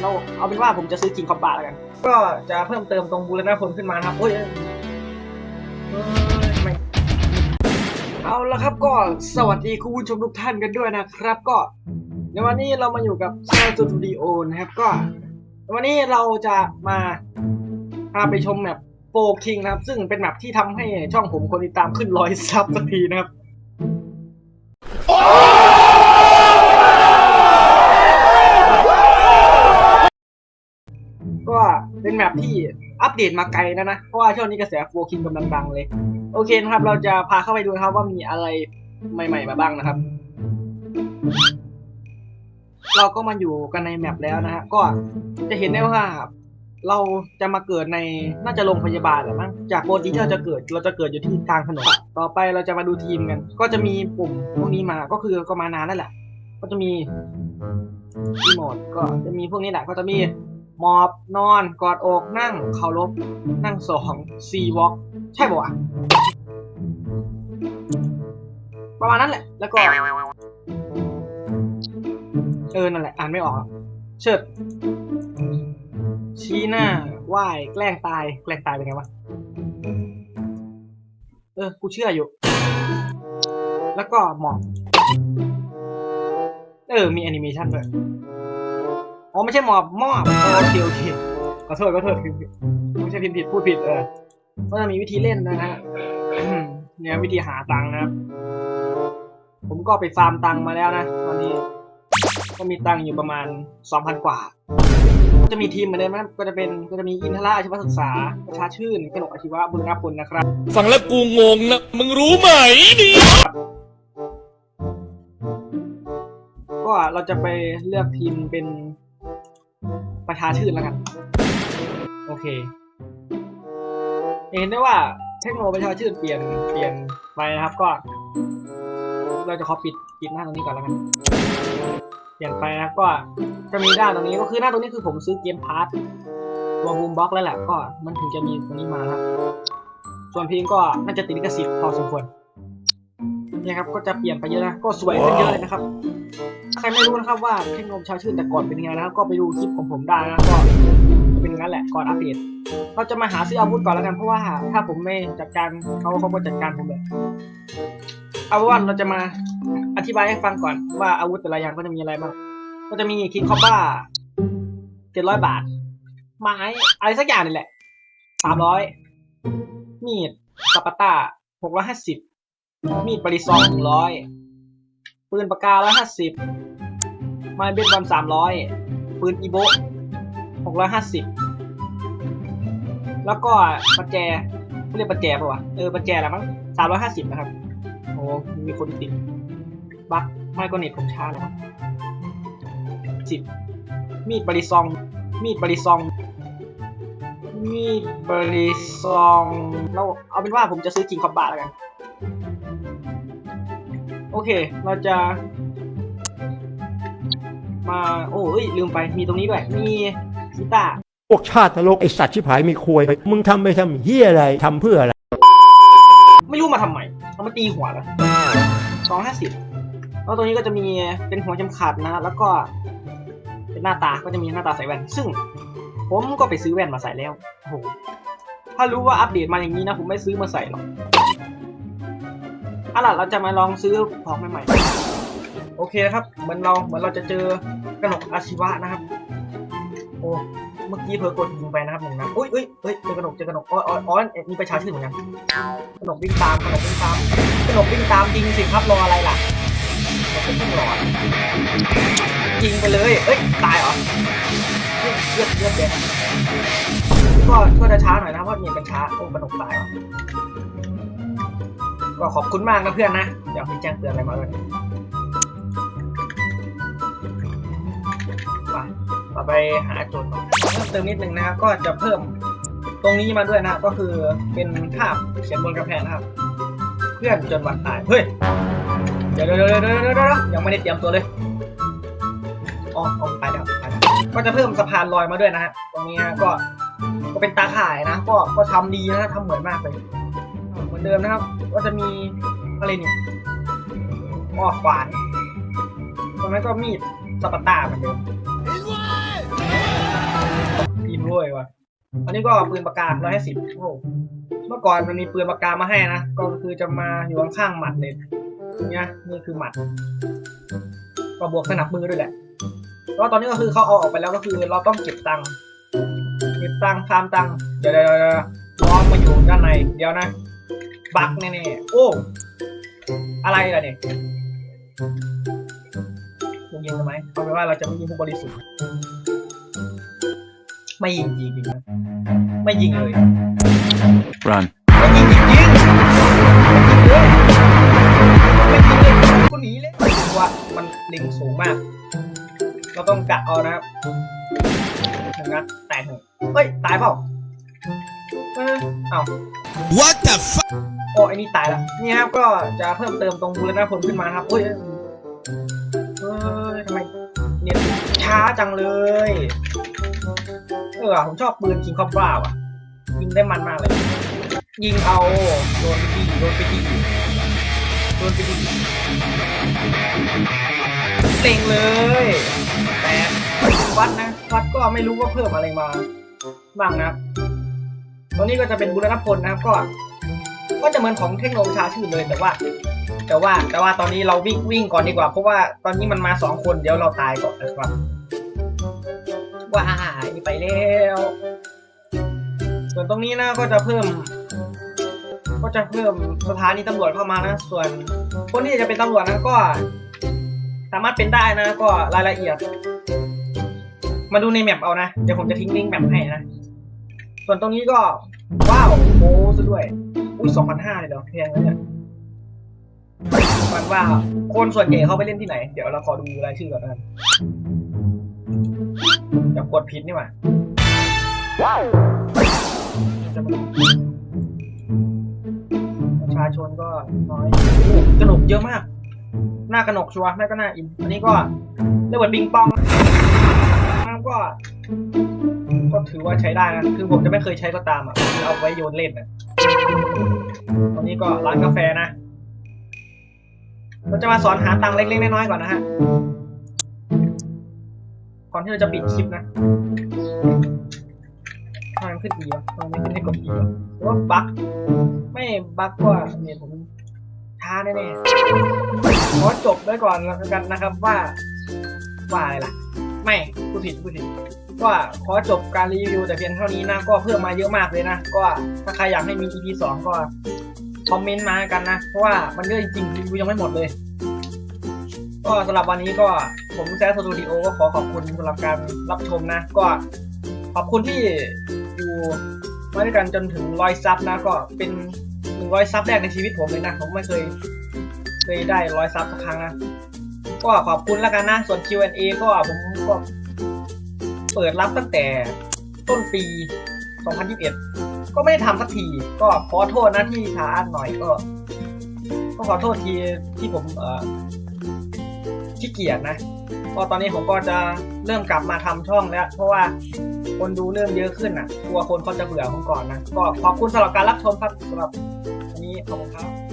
เราเอาเป็นว่าผมจะซื้อกิงคอมบาแล้วกัน ก็จะเพิ่มเติมตรงบูรณะพลขึ้นมานะครับโอ้ยเอ้ยเอ้ยทำไมเอาละครับก็สวัสดีคุณผู้ชมทุกท่านกันด้วยนะครับ ก็ ในวันนี้เรามาอยู่กับแซลสตูดิโอนะครับก็ วันนี้เราจะมาพาไปชมแมปโฟคิงนะครับ ซึ่งเป็นแมปที่ทำให้ช่องผมคนติดตามขึ้นร้อยซับสักทีนะครับ ก็เป็นแมปที่อัปเดตมาไกลแล้วนะ เพราะว่าช่วงนี้กระแสโฟคิงกำลังดังเลย โอเคนะครับ เราจะพาเข้าไปดูครับว่ามีอะไรใหม่ ๆ มาบ้างนะครับ เราก็มาอยู่กันในแมปแล้วนะฮะ ก็จะเห็นได้ว่าเราจะมาเกิดในน่าจะโรงพยาบาลแหรือมั้งจากปกติที่เราจะเกิดเราจะเกิดอยู่ที่กลางถนนต่อไปเราจะมาดูทีมกัน ก็จะมีปุ่มพวกนี้มาก็คือก็มานานแล้วแหละ ก็จะมีรีโมทก็จะมีพวกนี้แหละก็จะมี หมอบนอนกอดอกนั่งเคารพนั่งสองซีวอล์กใช่ปะวะประมาณนั้นแหละ แล้วก็ เออ นั่นแหละ อ่านไม่ออกเชิด ชี้หน้าไหว้แกล้งตาย แกล้งตายเป็นไงวะ เออ กูเชื่ออยู่ แล้วก็หมอบเออ มีแอนิเมชันด้วย อ๋อไม่ใช่หมอบมอบเออโอเคโอเคขอโทษขอโทษพิมพ์ผิดไม่ใช่พิมพ์ผิดพูดผิดเออก็จะมีวิธีเล่นนะฮะอืมเนี่ยวิธีหาตังค์นะครับ ผมก็ไปฟาร์มตังค์มาแล้วนะตอนนี้ ก็มีตังค์อยู่ประมาณสองพันกว่าก็จะมีทีมเหมือนเดิมนะก็จะเป็นก็จะมีอินทราอาชีวศึกษาประชาชื่นกนกอาชีวะบุรณพลนะครับ ฟังแล้วกูงงนะ มึงรู้ไหมนี่ก็เราจะไปเลือกทีมเป็น ประชาชื่นแล้วกัน โอเคเห็นได้ว่าเทคโนโลยีประชาชื่นเปลี่ยนเปลี่ยนไปนะครับก็ เราจะขอปิดปิดหน้าตรงนี้ก่อนแล้วกันเปลี่ยนไปนะครับก็จะมีด้านตรงนี้ก็คือหน้าตรงนี้คือผมซื้อเกมพาร์ทตัวบูมบ็อกแล้วแหละก็มันถึงจะมีตรงนี้มาครับส่วนเพลงก็น่าจะติดลิขสิทธิ์พอสมควรเนี่ยครับก็จะเปลี่ยนไปเยอะนะก็สวยขึ้นเยอะเลยนะครับ ใครไม่รู้นะครับว่าเทคโนโลยีชาวชื่นแต่ก่อนเป็นยังไงนะครับ ก็ไปดูคลิปของผมได้นะก็เป็นงั้นแหละก่อนอัปเดตเราจะมาหาซื้ออาวุธก่อนแล้วกันเพราะว่าถ้าผมไม่จัดการเขาเขาก็จัดการผมเลยเอาเป็นว่าเราจะมาอธิบายให้ฟังก่อนว่าอาวุธแต่ละอย่างก็จะมีอะไรบ้างก็จะมีคิงคอบ้าเจ็ดร้อยบาท ไม้อะไรสักอย่างนี่แหละสามร้อยมีดสปาต้าหกร้อยห้าสิบมีดปริซองหนึ่งร้อย ปืนปากการ้อยห้าสิบไม้เบสบอลสามร้อยปืนอีโบหกร้อยห้าสิบแล้วก็ประแจเขาเรียกประแจป่าวะเออประแจแล้วมั้งสามร้อยห้าสิบนะครับ โอ้มีคนติดบักไม่ก็เน็ตผมช้าแล้วครับสิบมีดบริซอง มีดบริซองมีดบริซองเราเอาเป็นว่าผมจะซื้อกิงคอมบาแล้วกัน เค เราจะ มาโอ้ย ลืมไป มีตรงนี้ด้วย มีกีตาร์พวกชาตินรกไอสัตว์ชิบหายมีควย มึงทำไปทำเฮียอะไรทำเพื่ออะไร ไม่รู้มาทำไมเอามาตีหัวแล้วสองห้าสิบแล้วตรงนี้ก็จะมีเป็นหัวเข็มขัดนะ แล้วก็ เป็นหน้าตา ก็จะมีหน้าตาใส่แว่น ซึ่ง ผมก็ไปซื้อแว่นมาใส่แล้วโอ้โหถ้ารู้ว่าอัปเดตมาอย่างนี้นะ ผมไม่ซื้อมาใส่หรอก เอาล่ะเราจะมาลองซื้อของใหม่ๆ โอเคนะครับ เหมือนเราเหมือนเราจะเจอกระหนกอาชีวะนะครับ โอ้เมื่อกี้เพิ่กดยิงไปนะครับหนึ่งนัดอุ้ยอุ้ยเฮ้ยเจอกระหนกเจอกระหนกอ๋ออ๋ออ๋อมีประชาชื่นเหมือนกันขนมวิ่งตามขนมวิ่งตามขนมวิ่งตามยิงสิครับรออะไรล่ะเราเป็นต้องรอยิงไปเลยเอ้ยตายเหรอเฮ้ยเลือดเลือดแดงก็ช่วยช้าหน่อยนะเพราะมีเป็นช้าโอ้ขนมตายเหรอ ก็ขอบคุณมากนะเพื่อนนะ เดี๋ยวมีแจ้งเตือนอะไรมาด้วยไปต่อไปหาโจทย์เพิ่มเติมนิดนึงนะครับ ก็จะเพิ่มตรงนี้มาด้วยนะ ก็คือเป็นภาพเขียนบนกระแพงนะครับ เพื่อนจนวันตาย เฮ้ย เดี๋ยวเดี๋ยวเดี๋ยวเดี๋ยวเดี๋ยวเดี๋ยวยังไม่ได้เตรียมตัวเลยอ๋ออ๋อไปแล้วไปแล้วก็จะเพิ่มสะพานลอยมาด้วยนะฮะ ตรงนี้นะก็ ก็เป็นตาข่ายนะ ก็ ก็ทำดีนะทำเหมือนมากเลย เหมือนเดิมนะครับ ก็จะมีอะไรเนี่ยอ้อขวานตรงนั้นก็มีดสปาต้าเหมือนเดิมด้วยว่ะอันนี้ก็ปืนปากการ้อยห้าสิบโอ้เมื่อก่อนมันมีปืนปากกามาให้นะ ก็คือจะมาอยู่ข้างๆหมัดเลยเนี่ยนี่คือหมัด ก็บวกสนับมือด้วยแหละแล้วตอนนี้ก็คือเขาเอาออกไปแล้วก็คือเราต้องเก็บตังค์เก็บตังค์ฟาร์มตังค์เดี๋ยวเดี๋ยวเดี๋ยวล้อมมาอยู่ด้านในเดี๋ยวนะ บักแน่ๆ โอ้ อะไรล่ะเนี่ยมึงยิงทำไมเอาเป็นว่าเราจะไม่ยิงผู้บริสุทธิ์ ไม่ยิงจริงๆนะไม่ยิงเลย Run ไม่ยิงจริงๆไม่ยิงเลยไม่ยิงเลยกูหนีเลยเพราะว่ามันเล็งสูงมาก เราต้องกะเอานะครับหนึ่งนัดแตกหนึ่งเฮ้ย ตายเปล่า เออเอ้า What the fuck โอ้ไอ้นี่ตายละนี่ครับก็จะเพิ่มเติมตรงบูรณะพลขึ้นมานะครับเฮ้ยเอ้ยทำไมเนี่ยช้าจังเลย เออผมชอบปืนคิงคอบราว่ะ ยิงได้มันมากเลย ยิงเอาโดนไปทีโดนไปทีโดนไปทีเต็งเลย แต่วัดนะวัดก็ไม่รู้ว่าเพิ่มอะไรมาบ้างนะ ครับตอนนี้ก็จะเป็นบุรณพลนะครับก็ ก็จะเหมือนของเทคโนโลยีชาชื่อเลยแต่ว่า แต่ว่าแต่ว่าตอนนี้เราวิ่งวิ่งก่อนดีกว่า เพราะว่าตอนนี้มันมาสองคนเดี๋ยวเราตายก่อนนะครับว้ายไปแล้วส่วนตรงนี้นะก็จะเพิ่ม ก็จะเพิ่มสถานีตำรวจเข้ามานะ ส่วนคนที่จะเป็นตำรวจนะก็ สามารถเป็นได้นะก็รายละเอียด มาดูในแมปเอานะ เดี๋ยวผมจะทิ้งลิงก์แมปให้นะ ส่วนตรงนี้ก็ ว้าวโอ้ซะด้วย อุ้ยสองพันห้าเลยเดี๋ยวแพงเลยเนี่ยมันว่าคนส่วนใหญ่เขาไปเล่นที่ไหน เดี๋ยวเราขอดูรายชื่อก่อนนะเดี๋ยวกดผิดนี่หว่าจะมาประชาชนก็น้อยโอ้กระหนกเยอะมาก หน้ากระหนกชัวร์ไม่ก็หน้าอิน อันนี้ก็เรียกว่าปิงปองนะครับก็ ก็ถือว่าใช้ได้นะ คือผมจะไม่เคยใช้ก็ตามอะเอาไว้โยนเล่นนะตอนนี้ก็ร้านกาแฟนะ เราจะมาสอนหาตังค์เล็กๆน้อยๆก่อนนะฮะ ก่อนที่เราจะปิดคลิปนะทำไมขึ้นอีวะทำไมไม่ขึ้นให้กดอีวะหรือว่าบั๊กไม่บั๊กก็เนี่ยผมช้าแน่ๆขอจบไว้ก่อนแล้วกันนะครับว่าว่าอะไรล่ะ ไม่พูดผิดพูดผิดก็ขอจบการรีวิวแต่เพียงเท่านี้นะ ก็เพิ่มมาเยอะมากเลยนะ ก็ถ้าใครอยากให้มี EP สองก็คอมเมนต์มากันนะ เพราะว่ามันเยอะจริงๆรีวิวยังไม่หมดเลย ก็สำหรับวันนี้ก็ผมแซสสตูดิโอก็ขอขอบคุณสำหรับการรับชมนะ ก็ขอบคุณที่อยู่มาด้วยกันจนถึงร้อยซับนะ ก็เป็นหนึ่งร้อยซับแรกในชีวิตผมเลยนะ ผมไม่เคย เคยได้ร้อยซับสักครั้งนะ ก็ขอบคุณแล้วกันนะ ส่วน Q&A ก็ผมก็เปิดรับตั้งแต่ต้นปี 2021 ก็ไม่ได้ทำสักที ก็ขอโทษนะที่ช้าหน่อยก็ ก็ขอโทษทีที่ผมเอ่อขี้เกียจนะก็ตอนนี้ผมก็จะเริ่มกลับมาทำช่องแล้ว เพราะว่าคนดูเริ่มเยอะขึ้นอะกลัวคนเขาจะเบื่อผมก่อนนะ ก็ขอบคุณสำหรับการรับชมครับสำหรับวันนี้ขอบคุณครับ